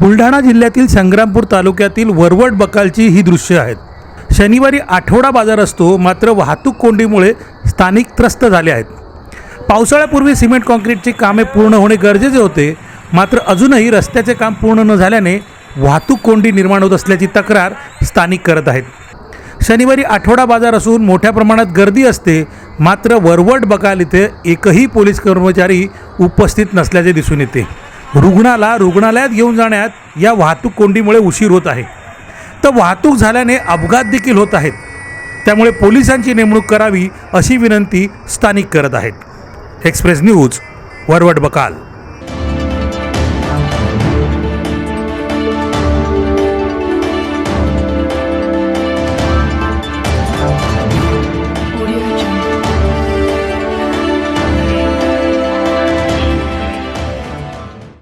बुलढाणा जिल्ह्यातील संग्रामपूर तालुक्यातील वरवट बकालची ही दृश्य आहेत. शनिवारी आठवडा बाजार असतो मात्र वाहतूक कोंडीमुळे स्थानिक त्रस्त झाले आहेत. पावसाळ्यापूर्वी सिमेंट कॉन्क्रीटची कामे पूर्ण होणे गरजेचे होते मात्र अजूनही रस्त्याचे काम पूर्ण न झाल्याने वाहतूक कोंडी निर्माण होत असल्याची तक्रार स्थानिक करत आहेत. शनिवारी आठवडा बाजार असून मोठ्या प्रमाणात गर्दी असते मात्र वरवट बकाल इथे एकही पोलीस कर्मचारी उपस्थित नसल्याचे दिसून येते. रुग्णाला रुग्णालयात घेऊन जाण्यात या वाहतूक कोंडीमुळे उशीर होत आहे. तर वाहतूक झाल्याने अपघात देखील होत आहेत. त्यामुळे पोलिसांची नेमणूक करावी अशी विनंती स्थानिक करत आहेत. एक्सप्रेस न्यूज वरवट बकाल.